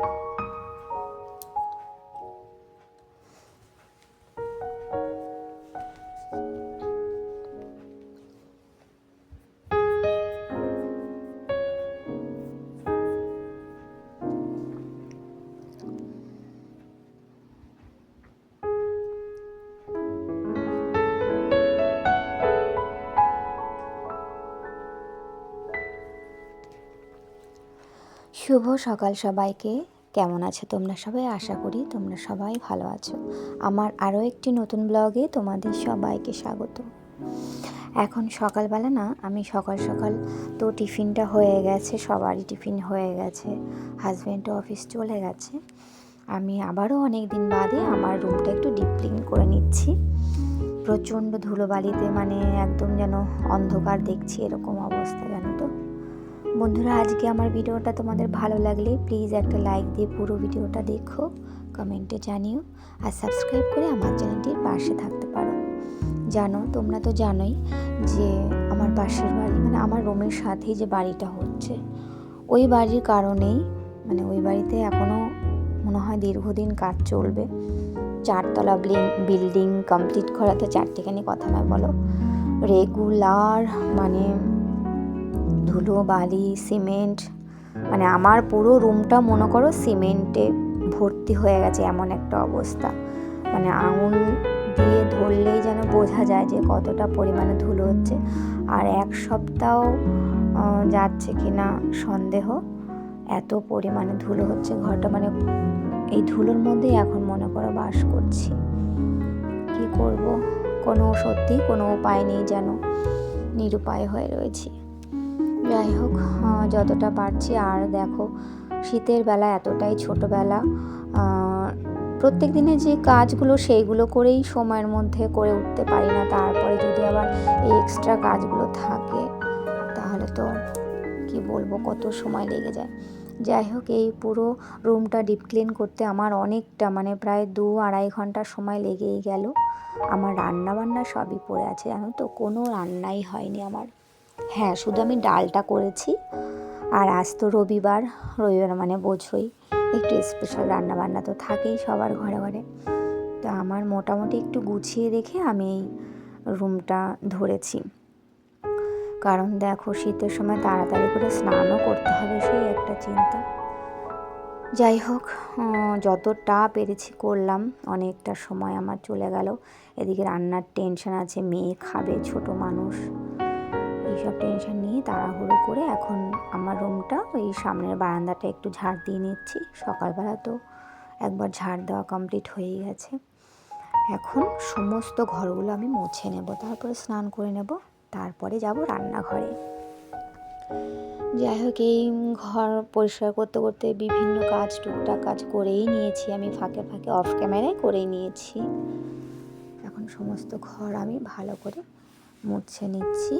you. শুভ সকাল সবাইকে। কেমন আছো তোমরা সবাই? আশা করি তোমরা সবাই ভালো আছো। আমার আরও একটি নতুন ব্লগে তোমাদের সবাইকে স্বাগত। এখন সকালবেলা না, আমি সকাল সকাল তো টিফিনটা হয়ে গেছে, সবারই টিফিন হয়ে গেছে। হাজব্যান্ডও অফিস চলে গেছে। আমি আবারও অনেক দিন বাদে আমার রুমটা একটু ডিপ ক্লিন করে নিচ্ছি। প্রচণ্ড ধুলোবালিতে মানে একদম যেন অন্ধকার দেখছি, এরকম অবস্থা জানো তো। বন্ধুরা, আজকে আমার ভিডিওটা তোমাদের ভালো লাগলে প্লিজ একটা লাইক দিয়ে পুরো ভিডিওটা দেখো কমেন্টে জানিও আর সাবস্ক্রাইব করে আমার চ্যানেলটির পাশে থাকতে পারো। জানো, তোমরা তো জানোই যে আমার পাশের বাড়ি মানে আমার রুমের সাথেই যে বাড়িটা হচ্ছে, ওই বাড়ির কারণেই মানে ওই বাড়িতে এখনও মনে হয় দীর্ঘদিন কাজ চলবে। চারতলা বিল্ডিং কমপ্লিট করা তো চারটেখানি কথা নয় বলো। রেগুলার মানে ধুলো, বালি, সিমেন্ট মানে আমার পুরো রুমটা মনে করো সিমেন্টে ভর্তি হয়ে গেছে এমন একটা অবস্থা। মানে আঙুল দিয়ে ধরলেই যেন বোঝা যায় যে কতটা পরিমাণে ধুলো হচ্ছে। আর এক সপ্তাহ যাচ্ছে কি না সন্দেহ, এত পরিমাণে ধুলো হচ্ছে ঘরটা। মানে এই ধুলোর মধ্যেই এখন মনে করো বাস করছি। কি করব? কোনো সত্যি কোনো উপায় নেই যেন নিরুপায় হয়ে রয়েছি। যাই হোক যতটা পারছি। আর দেখো, শীতের বেলা এতটাই ছোটোবেলা। প্রত্যেক দিনে যে কাজগুলো, সেইগুলো করেই সময়ের মধ্যে করে উঠতে পারি না। তারপরে যদি আবার এই এক্সট্রা কাজগুলো থাকে, তাহলে তো কি বলব, কত সময় লেগে যায়। যাই হোক, এই পুরো রুমটা ডিপ ক্লিন করতে আমার অনেকটা মানে প্রায় দু আড়াই ঘণ্টা সময় লেগেই গেল। আমার রান্না বান্না সবই পড়ে আছে, জানো তো? কোনো রান্নাই হয়নি আমার। হ্যাঁ শুধু আমি ডালটা করেছি আর আজ তো রবিবার রবিবার মানে বোঝই। একটু স্পেশাল রান্না বান্না তো থাকেই সবার ঘরে ঘরে। তো আমার মোটামুটি একটু গুছিয়ে রেখে আমি এই রুমটা ধরেছি। কারণ দেখো, শীতের সময় তাড়াতাড়ি করে স্নানও করতে হবে, সেই একটা চিন্তা। যাই হোক যতটা পেরেছি করলাম, অনেকটা সময় আমার চলে গেল। এদিকে রান্নার টেনশন আছে, মেয়ে খাবে, ছোট মানুষ। এইসব টেনশন নিয়ে তাড়াহুড়ো করে এখন আমার রুমটা ওই সামনের বারান্দাটা একটু ঝাড় দিয়ে নিচ্ছি। সকালবেলা তো একবার ঝাড় দেওয়া কমপ্লিট হয়েই গেছে। এখন সমস্ত ঘরগুলো আমি মুছে নেব, তারপরে স্নান করে নেব, তারপরে যাব রান্নাঘরে। যাই হোক, এই ঘর পরিষ্কার করতে করতে বিভিন্ন কাজ, টুকটাক কাজ করেই নিয়েছি আমি, ফাঁকে ফাঁকে অফ ক্যামেরায় করেই নিয়েছি। এখন সমস্ত ঘর আমি ভালো করে মুছে নিচ্ছি।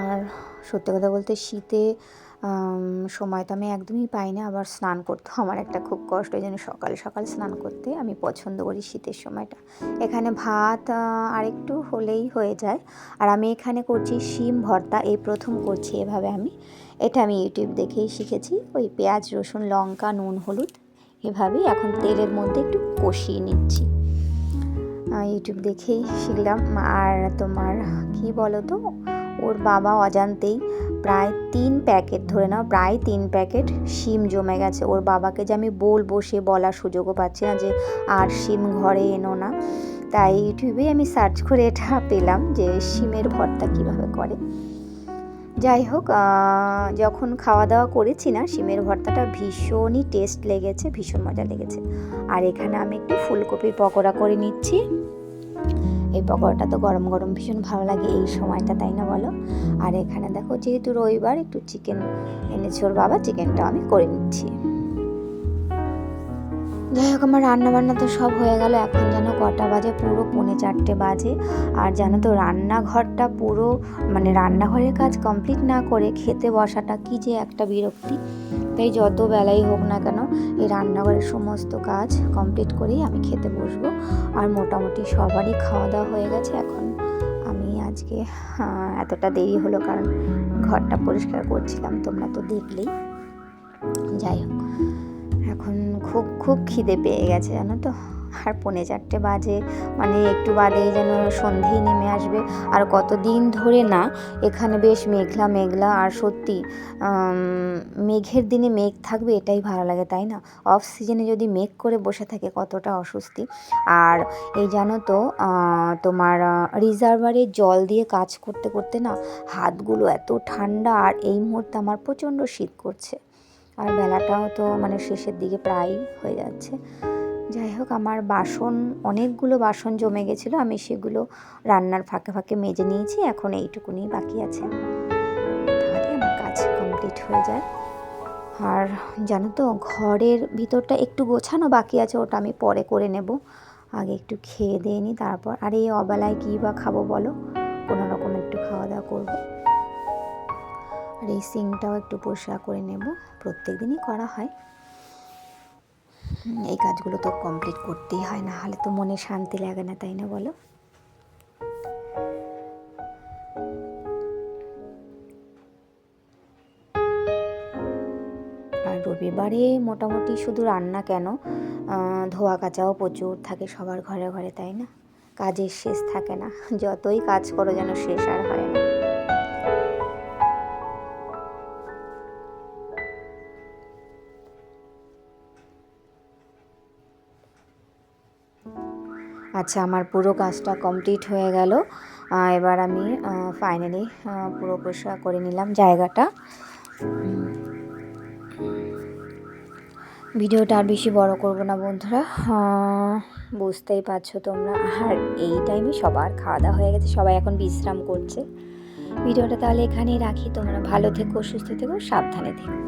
আর সত্যি কথা বলতে শীতে সময় তো আমি একদমই পাই না। আবার স্নান করতে আমার একটা খুব কষ্ট ওই জন্য সকাল সকাল স্নান করতে। আমি পছন্দ করি শীতের সময়টা। এখানে ভাত আরেকটু হলেই হয়ে যায়। আর আমি এখানে করছি শিম ভর্তা। এই প্রথম করছি এভাবে আমি। এটা আমি ইউটিউব দেখেই শিখেছি। ওই পেঁয়াজ, রসুন, লঙ্কা, নুন, হলুদ। এভাবেই এখন তেলের মধ্যে একটু কষিয়ে নিচ্ছি। ইউটিউব দেখেই শিখলাম। আর তোমার কি বলো তো ওর বাবা অজান্তেই প্রায় তিন প্যাকেট, ধরে নাও প্রায় তিন প্যাকেট শিম জমে গেছে। ওর বাবাকে যে আমি বলব, সে বলার সুযোগও পাচ্ছি না যে আর শিম ঘরে এনো না। তাই ইউটিউবে আমি সার্চ করে এটা পেলাম যে শিমের ভর্তা কীভাবে করে। যাই হোক যখন খাওয়া দাওয়া করেছি না সিমের ভর্তাটা ভীষণই টেস্ট লেগেছে, ভীষণ মজা লেগেছে। আর এখানে আমি একটু ফুলকপির পকোড়া করে নিচ্ছি। এই পকোড়াটা তো গরম গরম ভীষণ ভালো লাগে এই সময়টা, তাই না বলো? আর এখানে দেখো, যেহেতু রবিবার, একটু চিকেন এনেছে ওর বাবা চিকেনটা আমি করে নিচ্ছি। যাই হোক, আমার রান্নাবান্না তো সব হয়ে গেল। এখন যেন কটা বাজে? পুরো পৌনে চারটে বাজে। আর জানো তো, রান্নাঘরটা পুরো মানে রান্নাঘরের কাজ কমপ্লিট না করে খেতে বসাটা কি যে একটা বিরক্তি। তাই যত বেলাই হোক না কেন, এই রান্নাঘরের সমস্ত কাজ কমপ্লিট করেই আমি খেতে বসবো। আর মোটামুটি সবারই খাওয়া দাওয়া হয়ে গেছে এখন। আমি আজকে এতটা দেরি হলো কারণ ঘরটা পরিষ্কার করছিলাম, তোমরা তো দেখলেই। যাই হোক খুব খুব খিদে পেয়ে গেছে জানো তো। আর পৌনে চারটে বাজে মানে একটু বাদেই যেন সন্ধেই নেমে আসবে। আর কতদিন ধরে না, এখানে বেশ মেঘলা মেঘলা। আর সত্যি মেঘের দিনে মেঘ থাকবে এটাই ভালো লাগে, তাই না? অফ সিজনে যদি মেঘ করে বসে থাকে কতটা অস্বস্তি। আর এই জানো তো তোমার রিজার্ভারে জল দিয়ে কাজ করতে করতে না, হাতগুলো এত ঠান্ডা। আর এই মুহূর্তে আমার প্রচণ্ড শীত করছে। আর বেলাটাও তো মানে শেষের দিকে প্রায় হয়ে যাচ্ছে। যাই হোক, আমার বাসন, অনেকগুলো বাসন জমে গেছিল, আমি সেগুলো রান্নার ফাঁকে ফাঁকে মেজে নিয়েছি, এখন এইটুকুনি বাকি আছে। তাহলে আমার কাজ কমপ্লিট হয়ে যায় আর জানো তো, ঘরের ভিতরটা একটু গোছানো বাকি আছে, ওটা আমি পরে করে নেব। আগে একটু খেয়ে দিয়ে নিই তারপর, আর এই অবেলায় কী বা খাব বলো? আর এই সিংটাও একটু পরিষ্কার করে নেব। প্রত্যেক দিনই করা হয়। এই কাজগুলো তো কমপ্লিট করতেই হয়, না হলে তো মনে শান্তি লাগে না, তাই না বলো? আর রবিবারে মোটামুটি শুধু রান্না কেন? ধোয়া কাচাও প্রচুর থাকে সবার ঘরে ঘরে, তাই না? কাজের শেষ থাকে না। যতই কাজ করো যেন শেষ আর হয় না। আচ্ছা আমার পুরো কাজটা কমপ্লিট হয়ে গেল। এবার আমি ফাইনালি পুরো পরিষ্কার করে নিলাম জায়গাটা। ভিডিওটা আর বেশি বড় করব না বন্ধুরা। বুঝতেই পারছ তোমরা। আর এই টাইমে সবার খাওয়া দাওয়া হয়ে গেছে, সবাই এখন বিশ্রাম করছে। ভিডিওটা তাহলে এখানেই রাখি। তোমরা ভালো থেকো, সুস্থ থেকো, সাবধানে থেকো।